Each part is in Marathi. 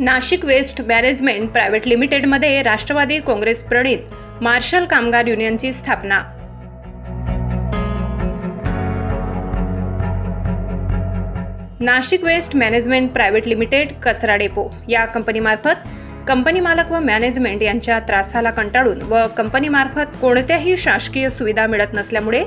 नाशिक वेस्ट मॅनेजमेंट प्रायव्हेट लिमिटेडमध्ये राष्ट्रवादी काँग्रेस प्रणित मार्शल कामगार युनियनची स्थापना. Nashik waste management private limited कचरा डेपो या कंपनीमार्फत कंपनी मालक व मॅनेजमेंट यांच्या त्रासाला कंटाळून व कंपनीमार्फत कोणत्याही शासकीय सुविधा मिळत नसल्यामुळे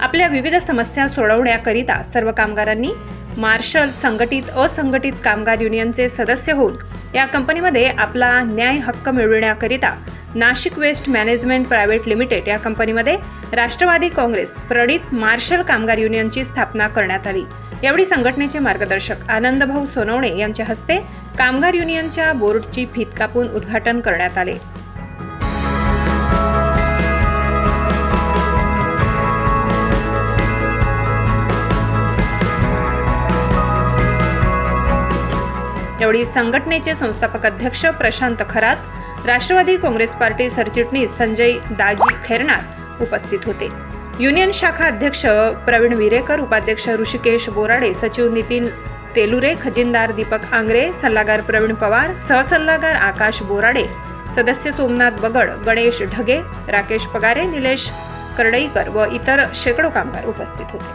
आपल्या विविध समस्या सोडवण्याकरिता सर्व कामगारांनी मार्शल संघटित असंघटित कामगार युनियनचे सदस्य होऊन या कंपनीमध्ये आपला न्याय हक्क मिळविण्याकरिता Nashik waste management private limited या कंपनीमध्ये राष्ट्रवादी काँग्रेस प्रणित मार्शल कामगार युनियनची स्थापना करण्यात आली. यावेळी संघटनेचे मार्गदर्शक आनंदभाऊ सोनवणे यांच्या हस्ते कामगार युनियनच्या बोर्डची फीत कापून उद्घाटन करण्यात आले. यावेळी संघटनेचे संस्थापक अध्यक्ष प्रशांत खरात राष्ट्रवादी काँग्रेस पार्टी सरचिटणीस संजय दाजी खैरनार उपस्थित होते. युनियन शाखा अध्यक्ष प्रवीण विरेकर उपाध्यक्ष ऋषिकेश बोराडे सचिव नितीन तेलुरे खजिनदार दीपक आंग्रे सल्लागार प्रवीण पवार सहसल्लागार आकाश बोराडे सदस्य सोमनाथ बगड गणेश ढगे राकेश पगारे निलेश करडईकर व इतर शेकडो कामगार उपस्थित होते.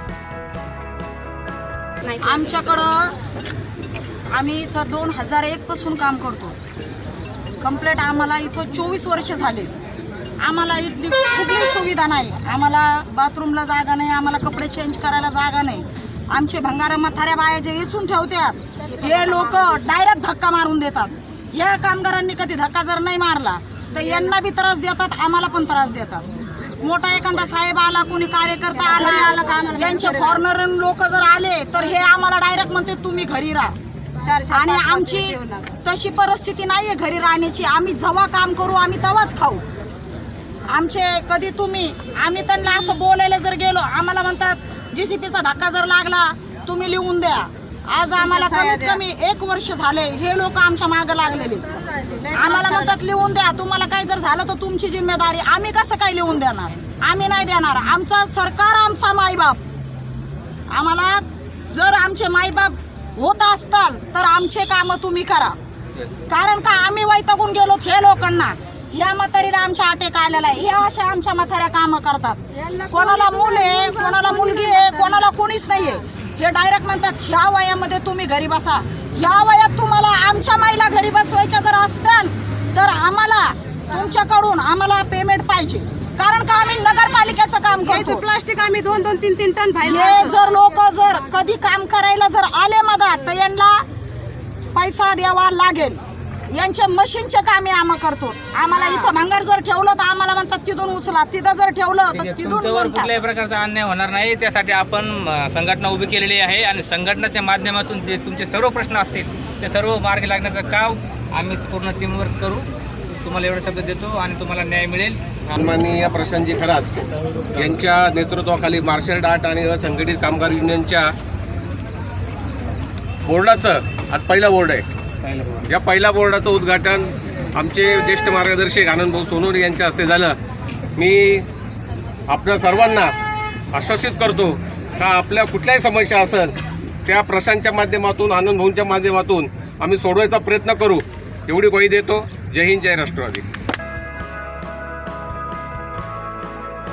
आमच्याकडं आम्ही इथं दोन हजार एक पासून काम करतो. कंप्लेट आम्हाला इथं चोवीस वर्ष झाले. आम्हाला इथली कुठलीही सुविधा नाही. आम्हाला बाथरूमला जागा नाही आम्हाला कपडे चेंज करायला जागा नाही. आमचे भंगार म्हाताऱ्या बाया जे इचून ठेवतात हे लोक डायरेक्ट धक्का मारून देतात. या कामगारांनी कधी धक्का जर नाही मारला तर यांना बी त्रास देतात आम्हाला पण त्रास देतात. मोठा एखादा साहेब आला कोणी कार्यकर्ता आला यांचे फॉरनर लोक जर आले तर हे आम्हाला डायरेक्ट म्हणते तुम्ही घरी राहा. आणि आमची तशी परिस्थिती नाहीये घरी राहण्याची. आम्ही जेव्हा काम करू आम्ही तेव्हाच खाऊ. आमचे कधी तुम्ही आम्ही त्यांना असं बोलायला जर गेलो आम्हाला म्हणतात जीसीपीचा धक्का जर लागला तुम्ही लिहून द्या. आज आम्हाला कमीत कमी एक वर्ष झाले हे लोक आमच्या मागे लागलेले. आम्हाला म्हणतात लिहून द्या. तुम्हाला काही जर झालं तर तुमची जिम्मेदारी. आम्ही कसं काय लिहून देणार? आम्ही नाही देणार. आमचा सरकार आमचा मायबाप. आम्हाला जर आमचे मायबाप होत असताल तर आमचे काम तुम्ही करा. कारण का आम्ही वैतागून गेलो हे लोकांना. ह्या म्हातारीला आमच्या अटेक आलेला आहे. ह्या अशा आमच्या म्हाताऱ्या कामं करतात. कोणाला मूल आहे कोणाला मुलगी आहे कोणाला कोणीच नाहीये. हे डायरेक्ट म्हणतात ह्या वयामध्ये तुम्ही घरी बसा. ह्या वयात तुम्हाला आमच्या माईला घरी बसवायच्या जर असत्याल तर आम्हाला तुमच्याकडून आम्हाला पेमेंट पाहिजे. कारण का आम्ही नगरपालिकेचं काम करतो. प्लास्टिक आम्ही दोन दोन तीन तीन टन हे जर लोक जर कधी काम करायला जर आले मधात तर यांना पैसा द्यावा लागेल. यांचे मशीनचे कामे आम्ही करतो. आम्हाला इथं भंगार जर ठेवलं तर आम्हाला म्हणतात तिथून उचला तिथं जर ठेवलं तर तिथून तुमच्यावर म्हणतात. कुठल्याही प्रकारचा अन्याय होणार नाही. त्यासाठी आपण अ, संघटना उभी केलेली आहे आणि संघटनेच्या माध्यमातून जे तुमचे सर्व प्रश्न असतील ते सर्व मार्गी लागण्याचं काम आम्ही पूर्ण टीमवर्क करू. तुम्हाला एवढे शब्द देतो आणि तुम्हाला न्याय मिळेल. सन्माननीय प्रशांतजी खरात यांच्या नेतृत्वाखाली मार्शल आर्ट आणि असंघटित कामगार युनियनच्या बोर्डाचं आज पहिला बोर्ड आहे. या पहिल्या बोर्डाचं उद्घाटन आमचे ज्येष्ठ मार्गदर्शक आनंदभाऊ सोनवणे यांच्या हस्ते झालं. मी आपल्या सर्वांना आश्वासित करतो का आपल्या कुठल्याही समस्या असेल त्या प्रशांतच्या माध्यमातून आनंदभाऊंच्या माध्यमातून आम्ही सोडवायचा प्रयत्न करू. एवढी ग्वाही देतो. जय हिंद जय राष्ट्रवादी.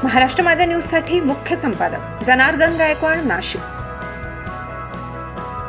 महाराष्ट्र माझा न्यूजसाठी मुख्य संपादक जनार्दन गायकवाड नाशिक.